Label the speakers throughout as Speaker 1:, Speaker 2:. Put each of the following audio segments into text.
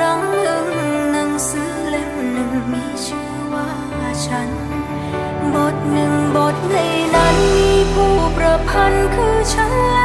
Speaker 1: รั้งหนึ่งหนังสือเล่มหนึ่งมีชื่อว่าฉัน บทหนึ่งบทในนั้นมีผู้ประพันธ์คือฉัน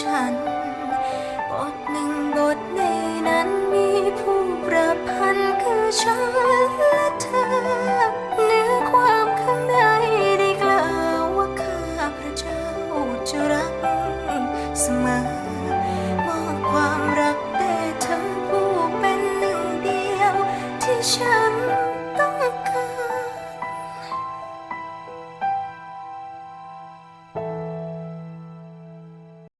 Speaker 1: ฉัน บทหนึ่งบทในนั้นมีผู้ประพันธ์คือฉัน